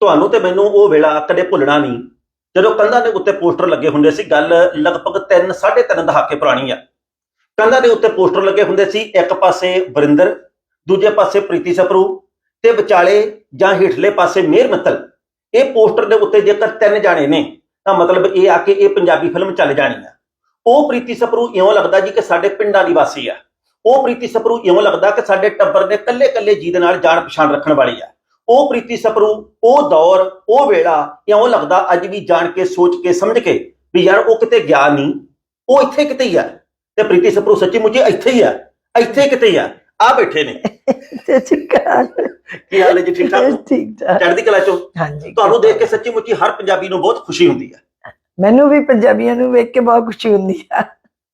ਤੁਹਾਨੂੰ ਤੇ ਮੈਨੂੰ ਉਹ ਵੇਲਾ ਕਦੇ ਭੁੱਲਣਾ ਨਹੀਂ। ਜਦੋਂ ਕੰਧਾਂ ਦੇ ਉੱਤੇ ਪੋਸਟਰ ਲੱਗੇ ਹੁੰਦੇ ਸੀ, ਗੱਲ ਲਗਭਗ 3 3.5 ਦਹਾਕੇ ਪੁਰਾਣੀ ਆ। ਕੰਧਾਂ ਦੇ ਉੱਤੇ ਪੋਸਟਰ ਲੱਗੇ ਹੁੰਦੇ ਸੀ, ਇੱਕ ਪਾਸੇ ਵਰਿੰਦਰ, ਦੂਜੇ ਪਾਸੇ ਪ੍ਰੀਤੀ ਸਪਰੂ ਤੇ ਵਿਚਾਲੇ ਜਾਂ ਹੇਠਲੇ ਪਾਸੇ ਮੇਰ ਮਿੱਤਲ। ਇਹ ਪੋਸਟਰ ਦੇ ਉੱਤੇ ਜੇਕਰ ਤਿੰਨ ਜਾਣੇ ਨੇ, ਤਾਂ ਮਤਲਬ ਇਹ ਆ ਕਿ ਇਹ ਪੰਜਾਬੀ ਫਿਲਮ ਚੱਲ ਜਾਣੀ ਆ। ਉਹ ਪ੍ਰੀਤੀ ਸਪਰੂ ਇਉਂ ਲੱਗਦਾ ਜੀ ਕਿ ਸਾਡੇ ਪਿੰਡਾਂ ਦੀ ਵਾਸੀ ਆ। ਉਹ ਪ੍ਰੀਤੀ ਸਪਰੂ ਇਉਂ ਲੱਗਦਾ ਕਿ ਸਾਡੇ ਟੱਬਰ ਦੇ ਕੱਲੇ ਕੱਲੇ ਜੀ ਦੇ ਨਾਲ ਜਾਣ ਪਛਾਣ ਰੱਖਣ ਵਾਲੀ ਆ। ਉਹ ਪ੍ਰੀਤੀ ਸਪਰੂ ਉਹ ਦੌਰ ਉਹ ਵੇਲਾ ਇਉਂ ਲੱਗਦਾ ਅੱਜ ਵੀ ਜਾਣ ਕੇ ਸੋਚ ਕੇ ਸਮਝ ਕੇ ਵੀ ਯਾਰ ਉਹ ਕਿਤੇ ਗਿਆ ਨਹੀਂ ਉਹ ਇੱਥੇ ਕਿਤੇ ਹੀ ਆ। ਤੇ ਪ੍ਰੀਤੀ ਸਪਰੂ ਸੱਚੀ ਮੁੱਚੀ ਇੱਥੇ ਹੀ ਆ ਇੱਥੇ ਕਿਤੇ ਹੀ ਆ ਆ ਬੈਠੇ ਨੇ। ਤੇ ਚਿਕਾਰ ਕੀ ਹਾਲ ਹੈ ਜੀ ਠੀਕ ਠਾਕ? ਠੀਕ ਠਾਕ। ਚੜ੍ਹਦੀ ਕਲਾ ਚੋਂ? ਹਾਂਜੀ ਤੁਹਾਨੂੰ ਦੇਖ ਕੇ ਸੱਚੀ ਮੁੱਚੀ ਹਰ ਪੰਜਾਬੀ ਨੂੰ ਬਹੁਤ ਖੁਸ਼ੀ ਹੁੰਦੀ ਆ। ਮੈਨੂੰ ਵੀ ਪੰਜਾਬੀਆਂ ਨੂੰ ਵੇਖ ਕੇ ਬਹੁਤ ਖੁਸ਼ੀ ਹੁੰਦੀ ਆ।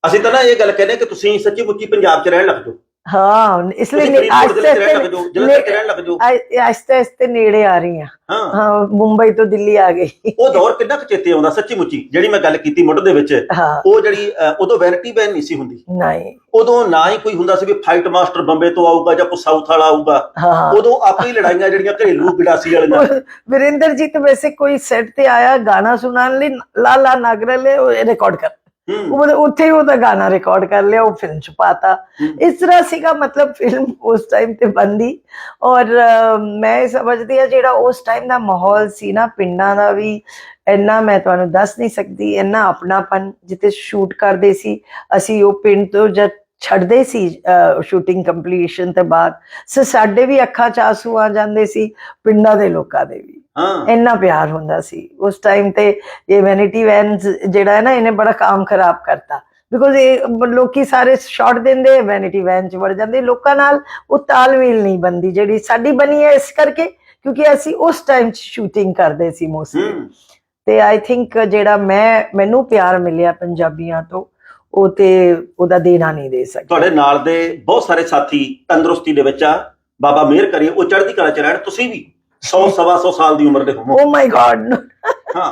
ਅਸੀਂ ਤਾਂ ਨਾ ਇਹ ਗੱਲ ਕਹਿੰਦੇ ਕਿ ਤੁਸੀਂ ਸੱਚੀ ਮੁੱਚੀ ਪੰਜਾਬ 'ਚ ਰਹਿਣ ਲੱਗ ਜਾਓ। ਹਾਂ ਇਸ ਲਈ ਤੁਸੀਂ ਅੱਜ ਫਰੀਦਕੋਟ ਦੇ ਵਿੱਚ ਰਹਿਣ ਲੱਗ ਜਾਓ ਜਲੰਧਰ 'ਚ ਰਹਿਣ ਲੱਗ ਜਾਓ। ਆਸਤੇ ਆਸਤੇ ਨੇੜੇ ਆ ਰਹੀ ਆ ਹਾਂ। ਹਾਂ ਮੁੰਬਈ ਤੋਂ ਦਿੱਲੀ ਆ ਗਈ। ਉਹ ਦੌਰ ਕਿੰਨਾ ਕੁ ਚੇਤੇ ਆਉਂਦਾ ਸੱਚੀ ਮੁੱਚੀ ਜਿਹੜੀ ਮੈਂ ਗੱਲ ਕੀਤੀ ਮੁੱਢ ਦੇ ਵਿੱਚ ਹਾਂ। ਉਹ ਜਿਹੜੀ ਅ, ਉਦੋਂ ਵੈਨਿਟੀ ਵੈਨ ਨਹੀਂ ਸੀ ਹੁੰਦੀ। ਨਹੀਂ। ਉਦੋਂ ਨਾ ਹੀ ਕੋਈ ਹੁੰਦਾ ਸੀ ਵੀ ਫਾਈਟ ਮਾਸਟਰ ਬੰਬੇ ਤੋਂ ਆਊਗਾ ਜਾਂ ਕੋਈ ਸਾਊਥ ਵਾਲਾ ਆਊਗਾ। ਹਾਂ। ਉਦੋਂ ਆਪੇ ਹੀ ਲੜਾਈਆਂ ਜਿਹੜੀਆਂ ਘਰੇਲੂ ਗਿੜਾਸੀ ਵਾਲੀਆਂ। ਵਿਰਿੰਦਰ ਜੀ ਤਾਂ ਵੈਸੇ ਕੋਈ ਸੈੱਟ ਤੇ ਆਇਆ ਗਾਣਾ ਸੁਣਾਉਣ ਲਈ ਲਾਲਾ ਨਾਗਰਲੇ ਰਿਕਾਰਡ ਕਰ। ਉਹ ਉੱਥੇ ਹੀ ਉਹਦਾ ਗਾਣਾ ਰਿਕਾਰਡ ਕਰ ਲਿਆ ਉਹ ਫਿਲਮ ਚ ਪਾਤਾ। ਇਸ ਤਰ੍ਹਾਂ ਸੀਗਾ ਮਤਲਬ ਫਿਲਮ ਉਸ ਟਾਈਮ ਤੇ ਬੰਦੀ ਔਰ ਮੈਂ ਸਮਝਦੀ ਆ ਜਿਹੜਾ ਉਸ ਟਾਈਮ ਦਾ ਮਾਹੌਲ ਸੀ ਨਾ ਪਿੰਡਾਂ ਦਾ ਵੀ ਇੰਨਾ ਮੈਂ ਤੁਹਾਨੂੰ ਦੱਸ ਨਹੀਂ ਸਕਦੀ ਇੰਨਾ ਆਪਣਾਪਨ ਜਿੱਥੇ ਸ਼ੂਟ ਕਰਦੇ ਸੀ ਅਸੀਂ ਉਹ ਪਿੰਡ ਤੋਂ ਜਦ ਛੱਡਦੇ ਸੀ ਸ਼ੂਟਿੰਗ ਕੰਪਲੀਸ਼ਨ ਤੇ ਬਾਅਦ ਸਾਡੇ ਵੀ ਅੱਖਾਂ ਚ ਆਂਸੂ ਆ ਜਾਂਦੇ ਸੀ ਪਿੰਡਾਂ ਦੇ ਲੋਕਾਂ ਦੇ ਵੀ। ਹਾਂ। ਇੰਨਾ ਪਿਆਰ ਹੁੰਦਾ ਸੀ। ਉਸ ਟਾਈਮ ਤੇ ਇਹ ਵੈਨਿਟੀ ਵੈਨਸ ਜਿਹੜਾ ਹੈ ਨਾ ਇਹਨੇ ਬੜਾ ਕੰਮ ਖਰਾਬ ਕਰਤਾ। ਬਿਕੋਜ਼ ਇਹ ਲੋਕੀ ਸਾਰੇ ਸ਼ਾਰਟ ਦਿੰਦੇ ਵੈਨਿਟੀ ਵੈਨ ਚ ਵੜ ਜਾਂਦੇ। ਲੋਕਾਂ ਨਾਲ ਉਹ ਤਾਲਮੇਲ ਨਹੀਂ ਬੰਦੀ ਜਿਹੜੀ ਸਾਡੀ ਬਣੀ ਹੈ ਇਸ ਕਰਕੇ ਕਿਉਂਕਿ ਅਸੀਂ ਉਸ ਟਾਈਮ ਚ ਸ਼ੂਟਿੰਗ ਕਰਦੇ ਸੀ ਮੋਸਟਲੀ ਤੇ ਆਈ ਥਿੰਕ ਜਿਹੜਾ ਮੈਂ ਮੈਨੂੰ ਪਿਆਰ ਮਿਲਿਆ ਪੰਜਾਬੀਆਂ ਤੋਂ ਉਹ ਤੇ ਉਹਦਾ ਦੇਣਾ ਨਹੀਂ ਦੇ ਸਕਦਾ ਤੁਹਾਡੇ ਨਾਲ ਦੇ ਬਹੁਤ ਸਾਰੇ ਸਾਥੀ ਤੰਦਰੁਸਤੀ ਦੇ ਵਿੱਚ ਆ। ਬਾਬਾ ਮਿਹਰ ਕਰੇ ਉਹ ਚੜ੍ਹਦੀ ਕਲਾ ਚ ਰਹਿਣ ਤੁਸੀਂ ਵੀ। 100 ਸਵਾ 100 ਸਾਲ ਦੀ ਉਮਰ ਦੇ ਹੋਵੋ ਓ ਮਾਈ ਗॉड ਹਾਂ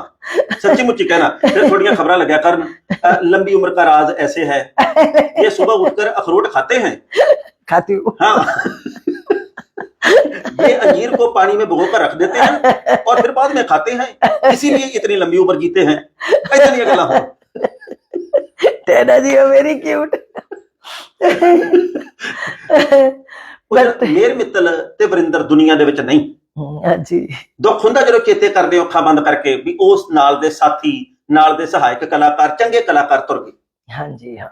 ਸੱਚੀ ਮੁੱਚੀ ਕਹਿਣਾ ਫਿਰ ਥੋੜੀਆਂ ਖਬਰਾਂ ਲੱਗਿਆ ਕਰਨ ਅ, ਲੰਬी उम्र का राज ऐसे है ये सुबह उठकर अखरोट खाते हैं खाती हूँ हाँ ये अंजीर को पानी में भिगो कर रख देते हैं और फिर बाद में खाते हैं इसीलिए इतनी लंबी उम्र जीते हैं ऐसा नहीं अगला हो टैना जी आर वेरी क्यूट ਬਟ ਮੇਰ ਮਿੱਤਲ ਤੇ ਵਰਿੰਦਰ ਦੁਨੀਆ ਦੇ ਵਿੱਚ ਨਹੀਂ ਹਾਂਜੀ। ਦੁੱਖ ਹੁੰਦਾ ਜਦੋਂ ਚੇਤੇ ਕਰਦੇ ਹੋ ਅੱਖਾਂ ਬੰਦ ਕਰਕੇ ਵੀ ਉਸ ਨਾਲ ਦੇ ਸਾਥੀ ਨਾਲ ਦੇ ਸਹਾਇਕ ਕਲਾਕਾਰ ਚੰਗੇ ਕਲਾਕਾਰ ਤੁਰ ਗਏ। ਹਾਂਜੀ ਹਾਂ।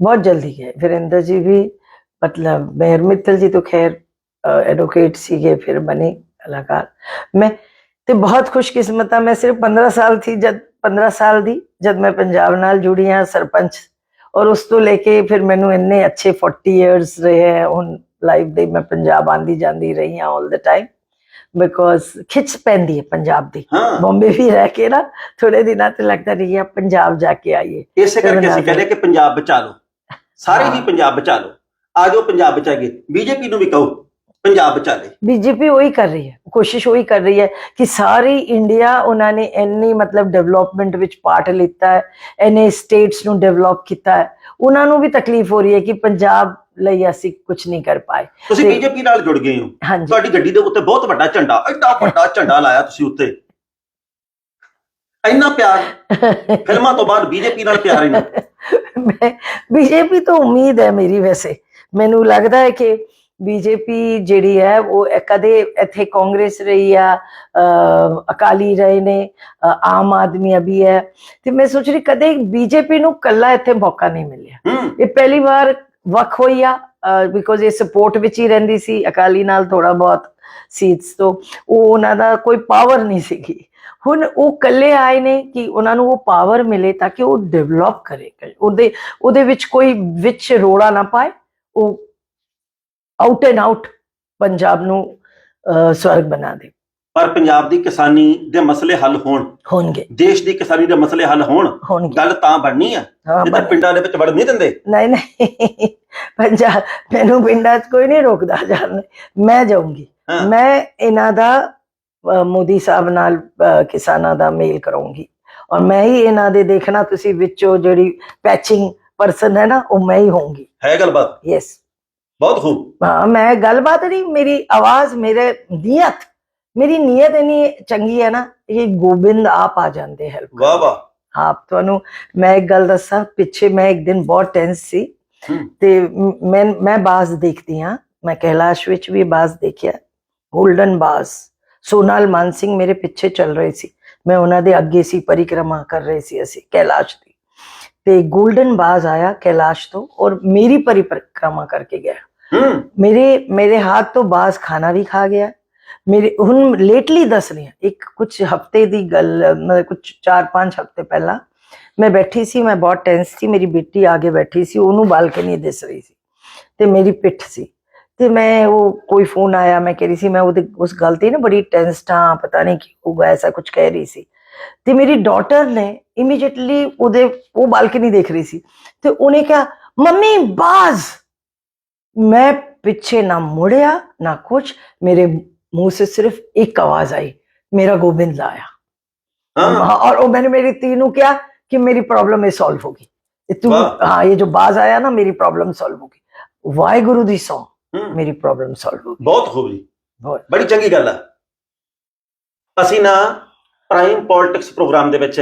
ਬਹੁਤ ਜਲਦੀ ਗਏ। ਵਿਰਿੰਦਰ ਜੀ ਵੀ ਮਤਲਬ ਮੇਹਰ ਮਿੱਤਲ ਜੀ ਤੋਂ ਖੈਰ ਐਡਵੋਕੇਟ ਸੀਗੇ ਫਿਰ ਬਣੇ ਕਲਾਕਾਰ। ਮੈਂ ਤੇ ਬਹੁਤ ਖੁਸ਼ਕਿਸਮਤ ਆ ਮੈਂ ਸਿਰਫ 15 ਸਾਲ ਥੀ ਜਦ 15 ਸਾਲ ਦੀ ਜਦ ਮੈਂ ਪੰਜਾਬ ਨਾਲ ਜੁੜੀ ਹਾਂ ਸਰਪੰਚ। ਔਰ ਉਸ ਤੋਂ ਲੈ ਕੇ ਫਿਰ ਮੈਨੂੰ ਇੰਨੇ ਅੱਛੇ 40 ਇਅਰਸ ਰਹੇ ਹੈ ਹੁਣ ਲਾਈਫ ਦੇ ਮੈਂ ਪੰਜਾਬ ਆਂਦੀ ਜਾਂਦੀ ਰਹੀ ਹਾਂ 올 ਦ ਟਾਈਮ ਬਿਕੋਜ਼ ਖਿੱਚ ਪੈਂਦੀ ਹੈ ਪੰਜਾਬ ਦੀ। ਹਾਂ। ਬੰਬੇ ਵੀ ਰਹਿ ਕੇ ਨਾ ਥੋੜੇ ਦਿਨਾਂ ਤੇ ਲੱਗਦਾ ਰਹੀ ਹੈ ਪੰਜਾਬ ਜਾ ਕੇ ਆਈਏ। ਇਸੇ ਕਰਕੇ ਅਸੀਂ ਕਹਿੰਦੇ ਕਿ ਪੰਜਾਬ ਬਚਾ ਲਓ। ਸਾਰੇ ਹੀ ਹਾਂ। ਪੰਜਾਬ ਬਚਾ ਲਓ। ਆ ਜਾਓ ਪੰਜਾਬ ਬਚਾਈਏ। ਬੀਜੇਪੀ ਨੂੰ ਵੀ ਕਹੋ ਪੰਜਾਬ ਬਚਾ ਲੇ ਬੀਜੇਪੀ ਉਹੀ ਕਰ ਰਹੀ ਹੈ। ਕੋਸ਼ਿਸ਼ ਉਹੀ ਕਰ ਰਹੀ ਹੈ ਕਿ ਸਾਰੀ ਇੰਡੀਆ ਉਹਨਾਂ ਨੇ ਇੰਨੀ ਮਤਲਬ ਡਿਵੈਲਪਮੈਂਟ ਵਿੱਚ ਪਾਰਟ ਲਿੱਤਾ ਹੈ ਇੰਨੇ ਸਟੇਟਸ ਨੂੰ ਡਿਵੈਲਪ ਕੀਤਾ ਹੈ। ਉਹਨਾਂ ਨੂੰ ਵੀ ਤਕਲੀਫ ਹੋ ਰਹੀ ਹੈ ਕਿ ਪੰਜਾਬ ਲਈ ਅਸੀਂ ਕੁਝ ਨਹੀਂ ਕਰ ਪਾਏ। ਤੁਸੀਂ ਤੇ- ਬੀਜੇਪੀ ਨਾਲ ਜੁੜ ਗਏ ਹੋ। ਹਾਂਜੀ। ਤੁਹਾਡੀ ਗੱਡੀ ਦੇ ਉੱਤੇ ਬਹੁਤ ਵੱਡਾ ਝੰਡਾ ਐਡਾ ਵੱਡਾ ਝੰਡਾ ਲਾਇਆ ਤੁਸੀਂ ਉੱਤੇ। ਇੰਨਾ ਪਿਆਰ ਫਿਲਮਾਂ ਤੋਂ ਬਾਅਦ ਬੀਜੇਪੀ ਨਾਲ ਪਿਆਰ ਹੀ ਨਹੀਂ ਮੈਂ ਬੀਜੇਪੀ ਤੋਂ ਉਮੀਦ ਹੈ ਮੇਰੀ ਵੈਸੇ। ਮੈਨੂੰ ਲੱਗਦਾ ਹੈ ਕਿ ਬੀਜੇਪੀ ਜਿਹੜੀ ਹੈ ਉਹ ਕਦੇ ਇੱਥੇ ਕਾਂਗਰਸ ਰਹੀ ਆ ਅਕਾਲੀ ਰਹੇ ਨੇ ਆਮ ਆਦਮੀ ਅਭੀ ਹੈ। ਤੇ ਮੈਂ ਸੋਚ ਰਹੀ ਕਦੇ ਬੀਜੇਪੀ ਨੂੰ ਕੱਲਾ ਇੱਥੇ ਮੌਕਾ ਨਹੀਂ ਮਿਲਿਆ। ਇਹ ਪਹਿਲੀ ਵਾਰ ਵੱਖ ਹੋਈ ਆ ਬਿਕੋਜ਼ ਇਹ ਸਪੋਰਟ ਵਿੱਚ ਹੀ ਰਹਿੰਦੀ ਸੀ ਅਕਾਲੀ ਨਾਲ ਥੋੜਾ ਬਹੁਤ ਸੀਟਸ ਤੋਂ। ਉਹ ਉਹਨਾਂ ਦਾ ਕੋਈ ਪਾਵਰ ਨਹੀਂ ਸੀਗੀ। ਹੁਣ ਉਹ ਕੱਲੇ ਆਏ ਨੇ ਕਿ ਉਹਨਾਂ ਨੂੰ ਉਹ ਪਾਵਰ ਮਿਲੇ ਤਾਂ ਕਿ ਉਹ ਡਿਵੈਲਪ ਕਰੇ। ਉਹਦੇ ਉਹਦੇ ਵਿੱਚ ਕੋਈ ਵਿੱਚ ਰੋੜਾ ਨਾ ਪਾਏ ਉਹ ਆਊਟ ਐਂਡ ਆਊਟ ਪੰਜਾਬ ਨੂੰ ਸਵਰਗ ਬਣਾ ਦੇ। ਪਰ ਪੰਜਾਬ ਦੀ ਕਿਸਾਨੀ ਦੇ ਮਸਲੇ ਹੱਲ ਹੋਣ। ਹੋਣਗੇ। ਦੇਸ਼ ਦੀ ਕਿਸਾਨੀ ਦੇ ਮਸਲੇ ਹੱਲ ਹੋਣ। ਗੱਲ ਤਾਂ ਬਣਨੀ ਆ। ਹਾਂ ਜੇ ਤਾਂ ਬਣ- ਪਿੰਡਾਂ ਦੇ ਵਿੱਚ ਵੜ ਨਹੀਂ ਦਿੰਦੇ। ਨਹੀਂ ਨਹੀਂ। ਪੰਜਾਬ ਮੈਨੂੰ ਪਿੰਡਾਂ 'ਚ ਕੋਈ ਨਹੀਂ ਰੋਕਦਾ ਜਾਣ ਮੈਂ ਜਾਊਂਗੀ। ਮੈਂ ਇਹਨਾਂ ਦਾ ਮੋਦੀ ਸਾਹਿਬ ਨਾਲ ਕਿਸਾਨਾਂ ਦਾ ਮੇਲ ਕਰਾਉਂਗੀ ਔਰ ਮੈਂ ਹੀ ਇਹਨਾਂ ਦੇ ਦੇਖਣਾ ਤੁਸੀਂ ਵਿੱਚੋਂ ਜਿਹੜੀ ਪੈਚਿੰਗ ਪਰਸਨ ਹੈ ਨਾ ਉਹ ਮੈਂ ਹੀ ਹੋਊਂਗੀ। ਹੈ ਗੱਲਬਾਤ। ਯੈਸ ਬਹੁਤ ਖੂਬ। ਹਾਂ ਮੈਂ ਗੱਲਬਾਤ ਨਹੀਂ ਮੇਰੀ ਆਵਾਜ਼ ਮੇਰੇ ਨੀਅਤ ਮੇਰੀ ਨੀਅਤ ਇਨੀ ਚੰਗੀ ਹੈ ਨਾ ਇਹ ਗੋਬਿੰਦ ਆਪ ਆ ਜਾਂਦੇ ਹੈਲਪ ਵਾਹ ਵਾਹ। ਆਪ ਤੁਹਾਨੂੰ ਮੈਂ ਇੱਕ ਗੱਲ ਦੱਸਾਂ ਪਿੱਛੇ ਮੈਂ ਇੱਕ ਦਿਨ ਬਹੁਤ ਟੈਂਸ ਸੀ ਹੂੰ। ਤੇ ਮ- ਮੈਂ ਬਾਜ਼ ਦੇਖਦੀ ਹਾਂ ਮੈਂ ਕੈਲਾਸ਼ ਵਿੱਚ ਵੀ ਬਾਜ਼ ਦੇਖਿਆ 골ਡਨ ਬਾਜ਼। ਸੋਨਾਲ ਮਾਨ ਸਿੰਘ ਮੇਰੇ ਪਿੱਛੇ ਚੱਲ ਰਹੇ ਸੀ ਮੈਂ ਉਹਨਾਂ ਦੇ ਅੱਗੇ ਸੀ ਪਰਿਕਰਮਾ ਕਰ ਰਹੇ ਸੀ ਅਸੀਂ ਕੈਲਾਸ਼ ਦੀ। ਤੇ 골ਡਨ ਬਾਜ਼ ਆਇਆ ਕੈਲਾਸ਼ ਤੋਂ ਔਰ ਮੇਰੀ ਪਰਿਕਰਮਾ ਕਰਕੇ ਗਿਆ। ਹੂੰ। ਮੇਰੇ ਮੇਰੇ ਹੱਥ ਤੋਂ ਬਾਜ਼ ਖਾਣਾ ਵੀ ਖਾ ਗਿਆ। ਮੇਰੇ, ਹੁਣ ਲੇਟਲੀ ਦੱਸ ਰਹੀ ਹਾਂ, ਇੱਕ ਕੁਝ ਹਫ਼ਤੇ ਦੀ ਗੱਲ, ਮਤਲਬ ਕੁਝ 4-5 ਹਫ਼ਤੇ ਪਹਿਲਾਂ ਮੈਂ ਬੈਠੀ ਸੀ, ਮੈਂ ਬਹੁਤ ਟੈਂਸ ਸੀ, ਮੇਰੀ ਬੇਟੀ ਆਗੇ ਬੈਠੀ ਸੀ, ਉਹਨੂੰ ਬਾਲਕਨੀ ਦਿਸ ਰਹੀ ਸੀ ਤੇ ਮੇਰੀ ਪਿੱਠ ਸੀ। ਤੇ ਮੈਂ ਉਹ ਕੋਈ ਫੋਨ ਆਇਆ, ਮੈਂ ਕਹਿ ਰਹੀ ਸੀ, ਮੈਂ ਉਹਦੇ, ਉਸ ਗੱਲ ਤੇ ਨਾ ਬੜੀ ਟੈਂਸ ਹਾਂ ਪਤਾ ਨਹੀਂ ਕੀ ਹੋਊਗਾ, ਐਸਾ ਕੁਝ ਕਹਿ ਰਹੀ ਸੀ। ਤੇ ਮੇਰੀ ਡਾਟਰ ਨੇ ਇਮੀਡੀਏਟਲੀ ਉਹਦੇ, ਉਹ ਬਾਲਕਨੀ ਦੇਖ ਰਹੀ ਸੀ ਤੇ ਉਹਨੇ ਕਿਹਾ, ਮੰਮੀ ਬਾਜ਼ मैं पीछे ना मुड़िया ना कुछ मेरे मुंह से सिर्फ एक आवाज आई मेरा गोविंद आया ਹਾਂ हाँ, और वो मैंने मेरी तीनों किया कि मेरी प्रॉब्लम ये सॉल्व होगी ये तू वाह। हाँ ये जो बाज आया ना मेरी प्रॉब्लम सॉल्व होगी वाहे गुरु दी सौ ਹੂੰ मेरी प्रॉब्लम सॉल्व होगी ਬਹੁਤ ਖੂਬ ਜੀ ਬਹੁਤ। ਬੜੀ ਚੰਗੀ ਗੱਲ ਆ ਅਸੀਂ ਨਾ ਪ੍ਰਾਈਮ ਪੋਲਿਟਿਕਸ ਪ੍ਰੋਗਰਾਮ ਦੇ ਵਿੱਚ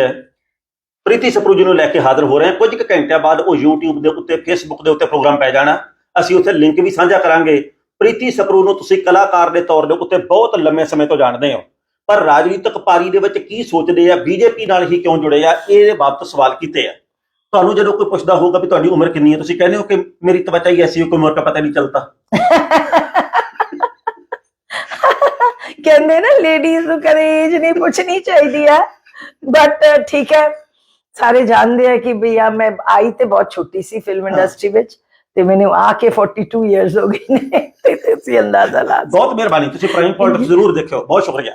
ਪ੍ਰੀਤੀ ਸਪਰੂ ਜੀ ਨੂੰ ਲੈ ਕੇ ਹਾਜ਼ਰ ਹੋ ਰਹੇ ਹਾਂ ਕੁਝ ਕੁ ਘੰਟਿਆਂ ਬਾਅਦ ਉਹ YouTube ਦੇ ਉੱਤੇ Facebook ਦੇ ਉੱਤੇ ਪ੍ਰੋਗਰਾਮ ਪੈ ਜਾਣਾ ਅਸੀਂ ਉੱਥੇ ਲਿੰਕ ਵੀ ਸਾਂਝਾ ਕਰਾਂਗੇ। ਪ੍ਰੀਤੀ ਸਪਰੂ ਨੂੰ ਤੁਸੀਂ ਕਲਾਕਾਰ ਦੇ ਤੌਰ ਦੇ ਉੱਤੇ ਬਹੁਤ ਲੰਮੇ ਸਮੇਂ ਤੋਂ ਜਾਣਦੇ ਹੋ। ਪਰ ਰਾਜਨੀਤਿਕ ਪਾਰੀ ਦੇ ਵਿੱਚ ਕੀ ਸੋਚਦੇ ਆ ਬੀਜੇਪੀ ਨਾਲ ਹੀ ਕਿਉਂ ਜੁੜੇ ਆ ਇਹਦੇ ਬਾਬਤ ਸਵਾਲ ਕੀਤੇ ਆ। ਤੁਹਾਨੂੰ ਜਦੋਂ ਕੋਈ ਪੁੱਛਦਾ ਹੋਊਗਾ ਵੀ ਤੁਹਾਡੀ ਉਮਰ ਕਿੰਨੀ ਹੈ ਤੁਸੀਂ ਕਹਿੰਦੇ ਹੋ ਕਿ ਮੇਰੀ ਤਵਚਾ ਹੀ ਐਸੀ ਹੈ ਕੋਈ ਉਮਰ ਦਾ ਪਤਾ ਨਹੀਂ ਚੱਲਦਾ। ਕਹਿੰਦੇ ਨਾ ਲੇਡੀਜ਼ ਨੂੰ ਕਦੇ ਏਜ ਨਹੀਂ ਪੁੱਛਣੀ ਚਾਹੀਦੀ ਹੈ ਬਟ ਠੀਕ ਹੈ ਸਾਰੇ ਜਾਣਦੇ ਆ ਕਿ ਭਈਆ ਮੈਂ ਆਈ ਤੇ ਬਹੁਤ ਛੋਟੀ ਸੀ ਫਿਲਮ। ਇੰਡਸਟਰੀ ਵਿੱਚ। ਤੇ ਮੈਨੂੰ ਆ ਕੇ 42 ਇਅਰਸ ਹੋ ਗਏ ਨੇ ਤੇ ਤੁਸੀਂ ਅੰਦਾਜ਼ਾ ਲਾ। ਬਹੁਤ ਮਿਹਰਬਾਨੀ ਤੁਸੀਂ ਪ੍ਰਾਈਮ ਪੋਲਿਟਿਕਸ ਜ਼ਰੂਰ ਦੇਖਿਓ ਬਹੁਤ ਸ਼ੁਕਰੀਆ